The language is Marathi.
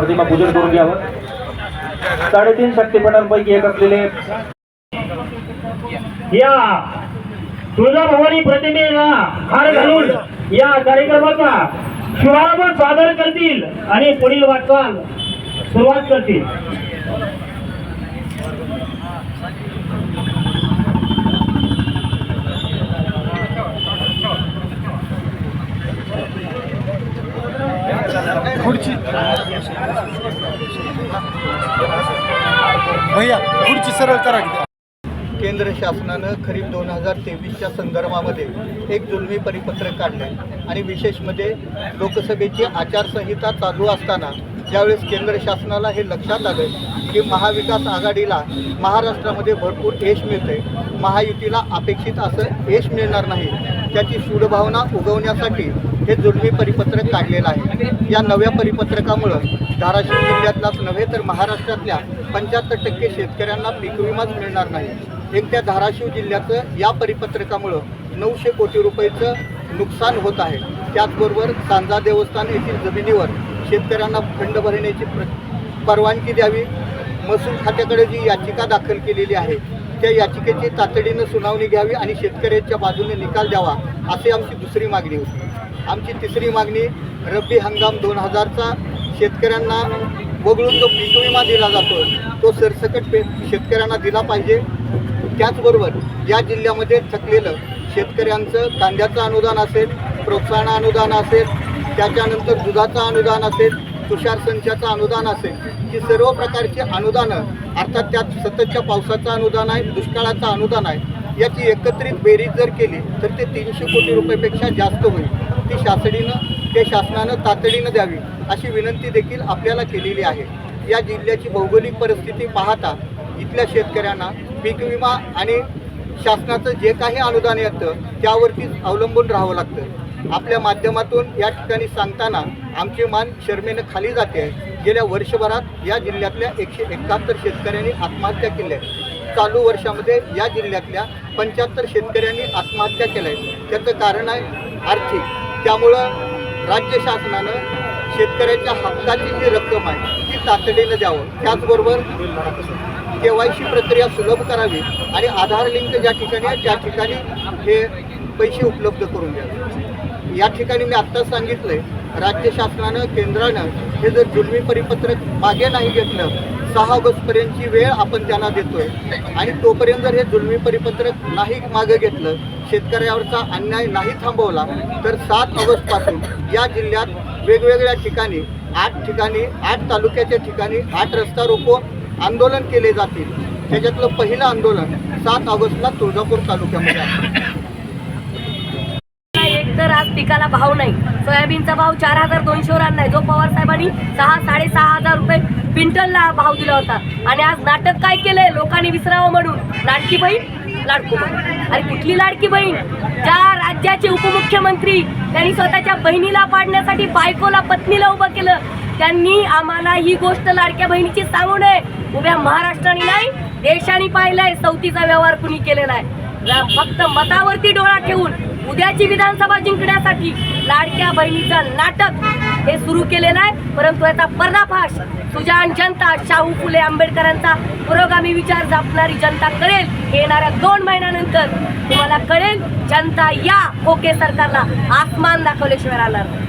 प्रतिमा पूजन करून घ्यावं. साडेतीन शक्तिपीठांपैकी एक असलेले या तुळजाभवानी प्रतिमेला हार घालून या कार्यक्रमाचा शुभारंभ सादर करतील आणि पुढील वाटचाल सुरुवात करतील. भैया पुढची सरळ करा केंद्र शासनानं खरीप दोन हजार तेवीसच्या संदर्भामध्ये एक जुलमी परिपत्रक काढलं आहे आणि विशेष म्हणजे लोकसभेची आचारसंहिता चालू असताना ज्यावेळेस केंद्र शासनाला हे लक्षात आलं की महाविकास आघाडीला महाराष्ट्रामध्ये भरपूर यश मिळतं आहे महायुतीला अपेक्षित असं यश मिळणार नाही. त्याची सूडभावना उगवण्यासाठी हे जुलमी परिपत्रक काढलेलं आहे. या नव्या परिपत्रकामुळं धाराशिव जिल्ह्यातलाच नव्हे तर महाराष्ट्रातल्या पंच्याहत्तर टक्के शेतकऱ्यांना पीक विमाच मिळणार नाही. एकट्या धाराशिव जिल्ह्याचं या परिपत्रकामुळं नऊशे कोटी रुपयेचं नुकसान होत आहे. त्याचबरोबर सांजा देवस्थान येथील जमिनीवर शेतकऱ्यांना खंड भरण्याची प्र परवानगी द्यावी. महसूल खात्याकडे जी याचिका दाखल केलेली आहे त्या याचिकेची तातडीनं सुनावणी घ्यावी आणि शेतकऱ्यांच्या बाजूने निकाल द्यावा असे आमची दुसरी मागणी होती. आमची तिसरी मागणी रब्बी हंगाम दोन हजारचा. शेतकऱ्यांना वगळून जो पीक विमा दिला जातो तो सरसकट पे शेतकऱ्यांना दिला पाहिजे. त्याचबरोबर या जिल्ह्यामध्ये थकलेलं शेतकऱ्यांचं कांद्याचं अनुदान असेल प्रोत्साहन अनुदान असेल त्याच्यानंतर दुधाचं अनुदान असेल तुषार संचाचं अनुदान असेल ही सर्व प्रकारची अनुदानं अर्थात त्यात सततच्या पावसाचं अनुदान आहे दुष्काळाचं अनुदान आहे याची एकत्रित बेरीज जर केली तर ते तीनशे कोटी रुपयापेक्षा जास्त होईल. ती शासनीनं ते शासनानं तातडीनं द्यावी अशी विनंती देखील आपल्याला केलेली आहे. या जिल्ह्याची भौगोलिक परिस्थिती पाहता इथल्या शेतकऱ्यांना पीक विमा आणि शासनाचं जे काही अनुदान येतं त्यावरतीच अवलंबून राहावं लागतं. आपल्या माध्यमातून या ठिकाणी सांगताना आमची मान शर्मेनं खाली जाते. आहे गेल्या वर्षभरात या जिल्ह्यातल्या एकशे एकाहत्तर शेतकऱ्यांनी आत्महत्या केल्या आहेत. चालू वर्षामध्ये या जिल्ह्यातल्या पंच्याहत्तर शेतकऱ्यांनी आत्महत्या केल्या आहेत. त्याचं कारण आहे आर्थिक. त्यामुळं राज्य शासनानं शेतकऱ्याच्या हक्काची जी रक्कम आहे ती तातडीनं द्यावं. त्याचबरोबर के वाय सी प्रक्रिया सुलभ करावी आणि आधार लिंक ज्या ठिकाणी आहे त्या ठिकाणी हे पैसे उपलब्ध करून द्यावे. या ठिकाणी मी आत्ताच सांगितलं आहे राज्य शासनानं केंद्रानं हे जर जुलमी परिपत्रक मागे नाही घेतलं सहा ऑगस्टपर्यंतची वेळ आपण त्यांना देतोय. आणि तोपर्यंत जर हे जुलमी परिपत्रक नाही मागे घेतलं शेतकऱ्यावरचा अन्याय नाही थांबवला तर सात ऑगस्टपासून या जिल्ह्यात वेगवेगळ्या ठिकाणी आठ ठिकाणी आठ तालुक्याच्या ठिकाणी आठ रस्ता रोको आंदोलन केले जातील. त्याच्यातलं पहिलं आंदोलन सात ऑगस्टला तुळजापूर तालुक्यामध्ये आहे. तर आज पिकाला भाव नाही. सोयाबीनचा भाव चार हजार दोनशेवर आणलाय. जो पवार साहेबांनी सहा साडेसहा हजार रुपये क्विंटलला भाव दिला होता. आणि आज नाटक काय केलंय? लोकांनी विसरावं म्हणून. लाडकी बहीण लाडको आणि कुठली लाडकी बहीण? ज्या राज्याचे उपमुख्यमंत्री त्यांनी स्वतःच्या बहिणीला पाडण्यासाठी बायकोला पत्नीला उभं केलं त्यांनी आम्हाला ही गोष्ट लाडक्या बहिणीची सांगू नये. उभ्या महाराष्ट्राने नाही देशाने पाहिलंय. सवतीचा व्यवहार कुणी केलेला आहे? फक्त मतावरती डोळा ठेवून उद्याची विधानसभा जिंकण्यासाठी लाडक्या बहिणीचं नाटक हे सुरू केलेलं आहे परंतु याचा पर्दाफाश सुजान जनता शाहू फुले आंबेडकरांचा पुरोगामी विचार जपणारी जनता करेल येणाऱ्या दोन महिन्यानंतर तुम्हाला कळेल जनता या ओके सरकारला आसमान दाखवल्याशिवाय राहणार नाही.